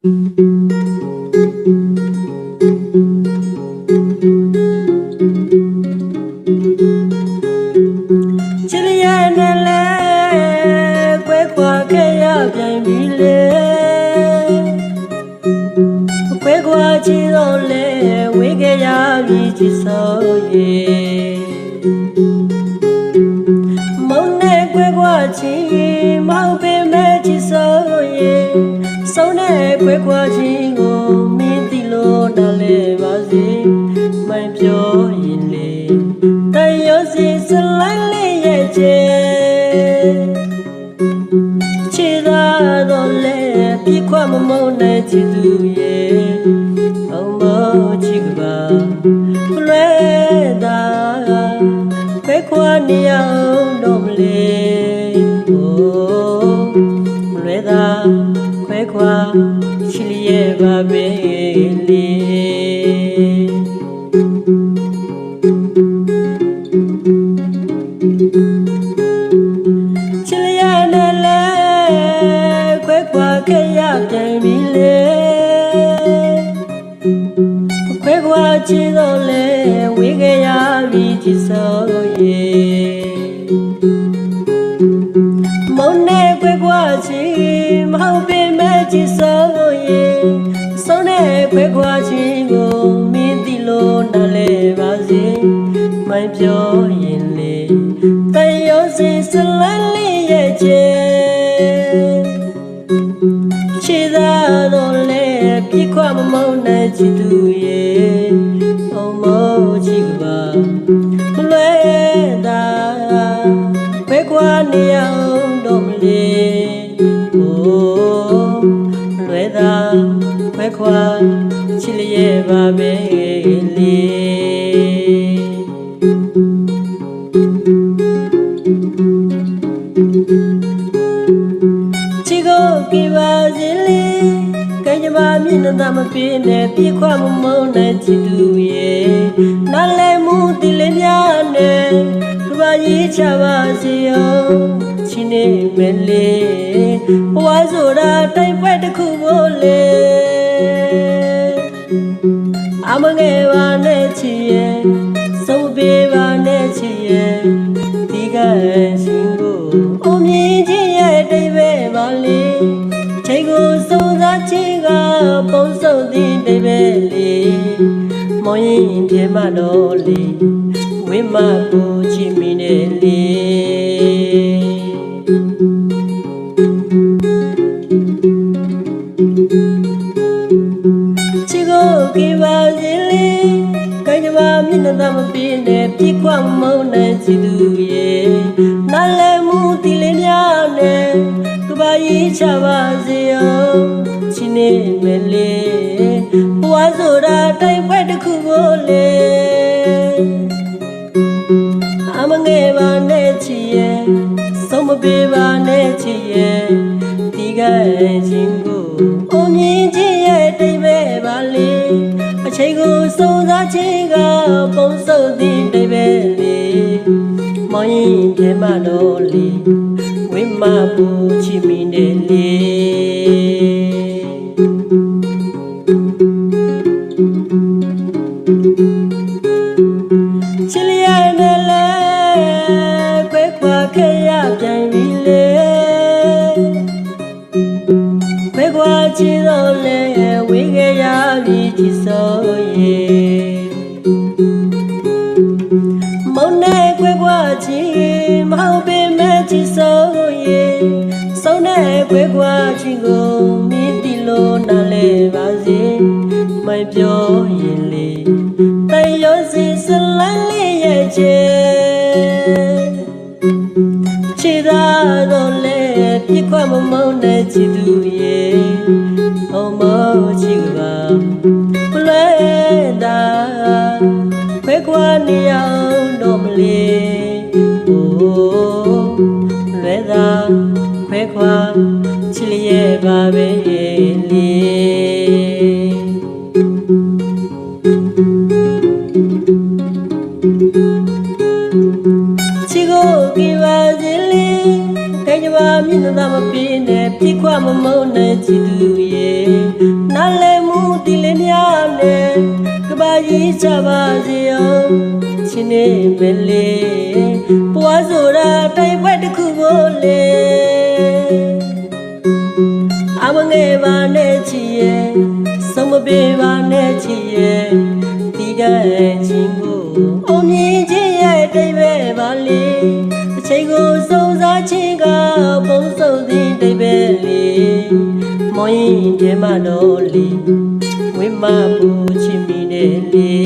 ချစ်လျက်နဲ့လဲကွဲခွာခဲ့ရပြန်ပြီလေကွဲခွာချီတော့လဲဝေးခဲ့ရပြီချစ်ဆိုရဲ့ ချေသာတော့လေပြခွမမုန်းတဲ့ချစ်သူရဲ့အောင်မချစ်ကပါလွဲတာခွဲခွာနေအောင်တော့မလဲဟိုမလွဲတာခွဲခွာချစ်လျက်ပါပဲလေ ခဲ့ရပြန်ပြီလေခွဲခွာချစ်တော့လဲဝေးခဲ့ရပြီချစ်စောရဲ့မုန်းနဲ့ခွဲခွာချစ်မဟုတ်ပေမဲ့ချစ်စောရဲ့ဆုံးနဲ့ခွဲခွာချစ်ကိုမင်းသိလို့နားလဲပါစေမိုင်းပြောရင်လေတန်ရောစီစလန်းလေးရဲ့ချေချေ မမုန်းတဲ့ချစ်သူရဲ့အောင်မောချစ်ကပါမလွဲတာဘယ်ကွာနေအောင်တော့မလဲဟိုမလွဲတာဘယ်ခွာချစ်လျက်ပါပဲ နှာသာမပြင်းနဲ့ပြခွမမုန်းတဲ့ချစ်သူရဲ့နားလဲမှုတိလေးများနဲ့ကဘာကြီးချပါစေအောင်ချီနေမယ်လေဘဝဆိုတာတိုင်ပွဲတစ်ခု ရင်ပြေမတော့လေဝိမကိုချီမီနေလေချီကိုကြပါစေလေကိုင်ကြပါမျက်နှာသာမပြင်းနဲ့ပြစ်ခွမုန်းတဲ့စီသူရဲ့နားလဲမှုတီလေးများနဲ့ကဘာကြီးချပါစေအောင်ချီနေမယ်လေဘဝဆိုတာတိုင် အမငယ်ပါနဲ့ချီရဲ့ဆုံးမပေးပါနဲ့ချီရဲ့ဒီကချင်းကိုအမြင်ချင်းရဲ့တိတ်ပဲပါလေအချိန်ကိုစုံစားချင်းကပုံစုံသည့်တိတ်ပဲလေမောင်ရင်ထဲမှာတော့လေဝိမပူချီမီနေလေ ရပြန်ပြီလေခွဲခွာချစ်တော့လဲဝေးခဲ့ရပြီချစ်ဆိုရဲ့မုန်းနဲ့ခွဲခွာချစ်မဟုတ်ပေမဲ့ချစ်ဆိုရဲ့ဆုံးနဲ့ခွဲခွာချစ်ကိုမင်းတီလို့နားလဲပါစေမိုင်ပြောရင်လေတန်ရောစီစလန်းလေးရဲ့ချေချီ ပြခွမမုန်းတဲ့ချီသူရဲ့အောင်မောချီကပါမလွဲတာခွဲခွာနေအောင်တော့မလေးဟိုလွဲတာခွဲခွာချီလျက်ပါပဲလေ ပင်းနဲ့ပြခွမမုန်းနဲ့ချစ်သူရဲ့နားလည်မှုဒီလည်းများနဲ့ကဘာကြီးချပါစေအောင်ချင်းနေမလေးပွားဆိုတာတိုက်ပွဲတစ်ခုမို့လေအမငယ်ပါနဲ့ချစ်ရဲ့ဆုံးမပေးပါနဲ့ချစ်ရဲ့ဒီတဲ့ချင်းကိုအမြင်ချင်းရဲ့တိမ်ပဲပါလေအချိန်ကိုစုံ စားချင်းကပုံစုံသည်တိတ်ပဲလေမောင်ရင်ကျမတော်လေဝိမပူချင်မိနေလေ